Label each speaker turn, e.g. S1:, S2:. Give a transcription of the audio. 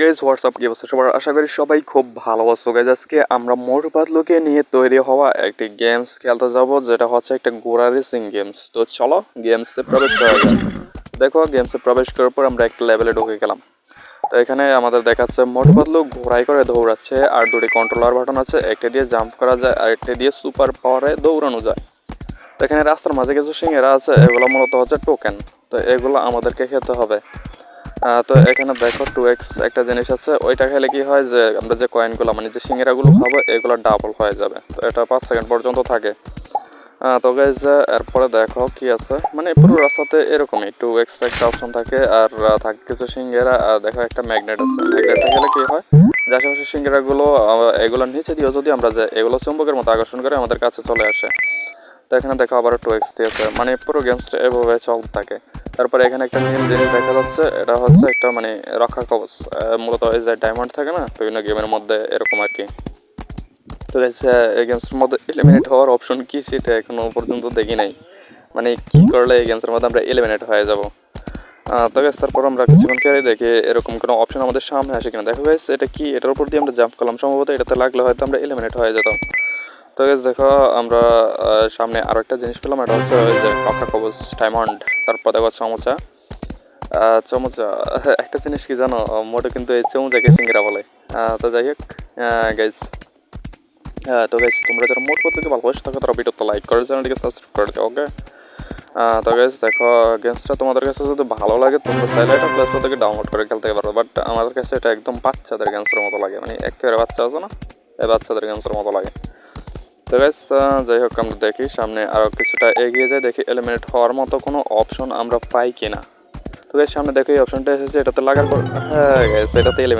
S1: Guys WhatsApp কি অবস্থা? সবার আশা করি সবাই খুব ভালো আছো। গাইজ আজকে আমরা মোট পাতলুকে নিয়ে তৈরি হওয়া একটি গেমস খেলতে যাব, যেটা হচ্ছে একটা গোড়া রেসিং গেমস তো চলো গেমসে প্রবেশ করা দেখো গেমসে প্রবেশ করার পর আমরা একটা লেভেলে ঢুকে গেলাম। তো এখানে আমাদের দেখাচ্ছে মোট পাতলু ঘোড়াই করে দৌড়াচ্ছে, আর দুটি কন্ট্রোলার বাটন আছে, একটা দিয়ে জাম্প করা যায়, আর একটা দিয়ে সুপার পাওয়ারে দৌড়ানো যায়। তো এখানে রাস্তার মাঝে কিছু সিঙ্গেরা আছে, এগুলো মূলত হচ্ছে টোকেন তো এগুলো আমাদেরকে খেতে হবে। তো এখানে দেখো টু এক্স একটা জিনিস আছে। ওইটা খেলে কি হয় যে আমরা যে কয়েনগুলো মানে যে সিঙ্গেরাগুলো খাব এগুলো ডাবল হয়ে যাবে। তো এটা পাঁচ সেকেন্ড পর্যন্ত থাকে। তো গাইজ এরপরে দেখো কি আছে। মানে পুরো রাস্তাতে এরকমই টু এক্স একটা অপশন থাকে আর থাকে কিছু সিঙ্গেরা আর দেখো একটা ম্যাগনেট আছে। ম্যাগনেটে গেলে কি হয় যে আশেপাশে সিঙ্গেরাগুলো আহ, এগুলোর নিচে দিয়েও যদি আমরা যে এগুলো চুম্বকের মতো আকর্ষণ করে আমাদের কাছে চলে আসে। তো এখানে দেখো আবার টু এক্স দিয়েছে। মানে পুরো গেমসটা এভাবে চলতে থাকে। তারপরে এখানে একটা নীল জিনিস দেখা যাচ্ছে, এটা হচ্ছে একটা মানে রক্ষা কবচ। মূলত এই যে ডায়মন্ড থাকে না, বিভিন্ন গেমের মধ্যে এরকম আর কি। তো এই গেমসের মধ্যে এলিমিনেট হওয়ার অপশন কি সেটা এখনও পর্যন্ত দেখি নাই। মানে কি করলে এই গেমসের মধ্যে আমরা এলিমিনেট হয়ে যাব? তো গাইস তারপর আমরা কিছুক্ষণ খেয়ে দেখি এরকম কোনো অপশন আমাদের সামনে আসে কিনা। দেখো গাইস এটা কি? এটার উপর দিয়ে আমরা জাম্প করলাম। সম্ভবত এটাতে লাগলে হয়তো আমরা এলিমিনেট হয়ে যেতাম। তো দেখো, আমরা সামনে আরও একটা জিনিস পেলাম, এটা হচ্ছে যে রক্ষা কবচ ডায়মন্ড তারপর দেখো চামচা। চামচা, একটা জিনিস কি জানো, মোটে কিন্তু এই চামচাকে সিঙ্গিরা বলে। তো যাই হোক হ্যাঁ তো গাইস তোমরা যারা মোট করতে ভালোবাসে থাকো তারা ভিডিওতে লাইক করে চ্যানেলটিকে সাবস্ক্রাইব করে দিও ওকে তো গাইস দেখো গেমসটা তোমাদের কাছে যদি ভালো লাগে, তোমরা চাইলে এটা প্লে স্টোর থেকে ডাউনলোড করে খেলতে পারো বাট আমাদের কাছে এটা একদম বাচ্চাদের গেমসের মতো লাগে মানে একেবারে বাচ্চা আছে না? এই বাচ্চাদের গেমসের মতো লাগে। তো গাইস যাই হোক আমরা দেখি সামনে আরও কিছুটা এগিয়ে যায়, দেখি এলিমিনেট হওয়ার মতো কোনো অপশন আমরা পাই কিনা। তো গাইস সামনে দেখো, এই অপশনটা এসেছে, এটাতে লাগার পর হ্যাঁ গাইস এটাতে এলিমিনেট